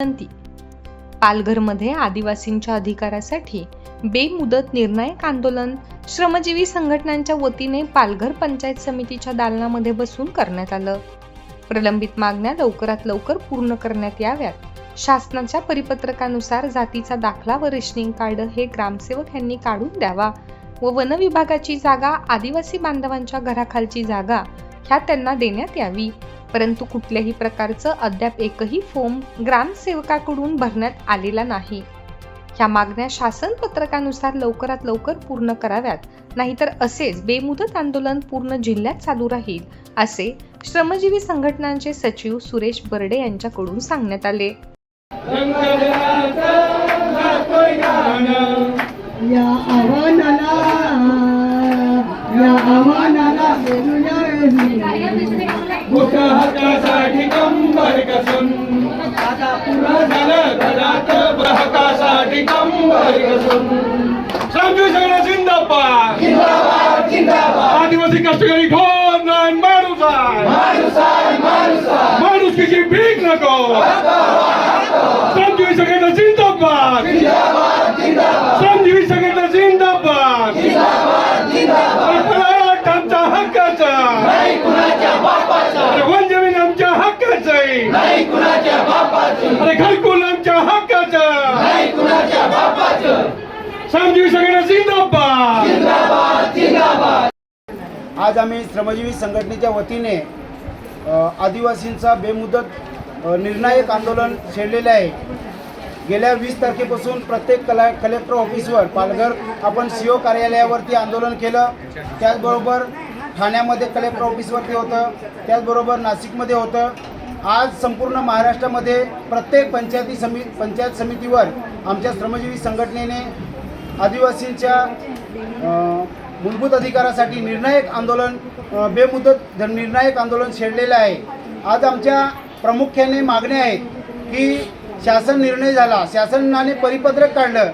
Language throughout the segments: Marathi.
विनंती. पालघरमध्ये आदिवासींच्या अधिकारासाठी बेमुदत निर्णायक आंदोलन श्रमजीवी संघटनांच्या वतीने पालघर पंचायत समितीच्या दालनामध्ये बसून करण्यात आलं. प्रलंबित मागण्या लवकरात लवकर पूर्ण करण्यात याव्यात. शासनाच्या परिपत्रकानुसार जातीचा दाखला व रेशनिंग कार्ड हे ग्रामसेवक यांनी काढून द्यावा व वन विभागाची जागा आदिवासी बांधवांच्या घराखालची जागा ह्या त्यांना देण्यात यावी. परंतु कुठल्याही प्रकारचं अद्याप एकही फॉर्म ग्रामसेवकाकडून भरण्यात आलेला नाही. ह्या मागण्या शासन पत्रकानुसार लवकरात लवकर पूर्ण कराव्यात नाहीतर असेच बेमुदत आंदोलन पूर्ण जिल्ह्यात चालू राहील असे श्रमजीवी संघटनांचे सचिव सुरेश बर्डे यांच्याकडून सांगण्यात आले. या आव्हानाला या आव्हानाला मोठ्या हक्कासाठी कंबर कसून. आता पुन्हा झालं घरात हक्कासाठी कंबर कसून. समजू सगळं जिंदाबाद. आदिवासी कष्टकरी ठोर नाही माणूस आहे माणूस किती भीक नको. समजू सगळं जिंदाबाद. समजू सगळं जिंदाबाद फलाट आमच्या हक्काचा अरे वन जमीन आमच्या हक्काचं आहे अरे घरकुल आमच्या हक्काचं? समजू सगळं जिंदाबाद. आज आम्ही श्रमजीवी संघटनेच्या वतीने आदिवासींचा बेमुदत निर्णायक आंदोलन छेडलेले आहे. गेल्या वीस तारखेपासून प्रत्येक कला कलेक्टर ऑफिसवर पालघर आपण सी ओ कार्यालयावरती आंदोलन केलं. त्याचबरोबर ठाण्यामध्ये कलेक्टर ऑफिसवरती होतं. त्याचबरोबर नाशिकमध्ये होतं. आज संपूर्ण महाराष्ट्रामध्ये प्रत्येक पंचायती समी पंचायत समितीवर आमच्या श्रमजीवी संघटनेने आदिवासींच्या मूलभूत अधिकारासाठी निर्णायक आंदोलन बेमुदत निर्णायक आंदोलन छेडलेलं आहे. आज आमच्या प्रामुख्याने मागण्या आहेत की शासन निर्णय झाला शासनाने परिपत्रक काढलं.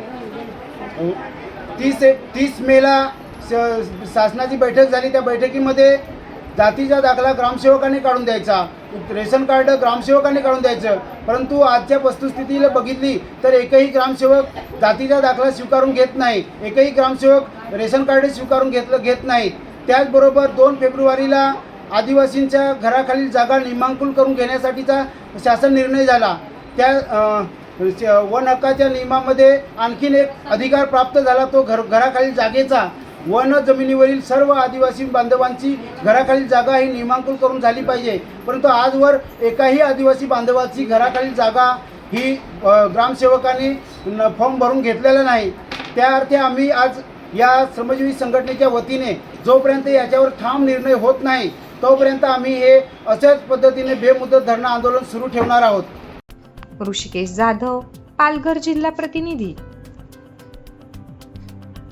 तीस तीस मेला शासनाची बैठक झाली. त्या बैठकीमध्ये जातीचा दाखला ग्रामसेवकांनी काढून द्यायचा. रेशन कार्ड ग्रामसेवकांनी काढून द्यायचं. परंतु आजच्या वस्तुस्थितीला बघितली तर एकही ग्रामसेवक जातीचा दाखला स्वीकारून घेत नाही. एकही ग्रामसेवक रेशन कार्ड स्वीकारून घेतलं घेत नाही. त्याचबरोबर दोन फेब्रुवारीला आदिवासींच्या घराखालील जागा नियमांकुल करून घेण्यासाठीचा शासन निर्णय झाला. त्या वन हक्काच्या नियमामध्ये आणखीन एक अधिकार प्राप्त झाला तो घर घराखालील जागेचा. वन जमिनीवरील सर्व आदिवासी बांधवांची घराखालील जागा ही नियमांकुल करून झाली पाहिजे. परंतु आजवर एकाही आदिवासी बांधवाची घराखालील जागा ही ग्रामसेवकांनी फॉर्म भरून घेतलेला नाही. त्या अर्थी आम्ही आज या श्रमजीवी संघटनेच्या वतीने जोपर्यंत याच्यावर ठाम निर्णय होत नाही तोपर्यंत आम्ही हे अशाच पद्धतीने बेमुदत धरणं आंदोलन सुरू ठेवणार आहोत. ऋषिकेश जाधव पालघर जिल्हा प्रतिनिधी.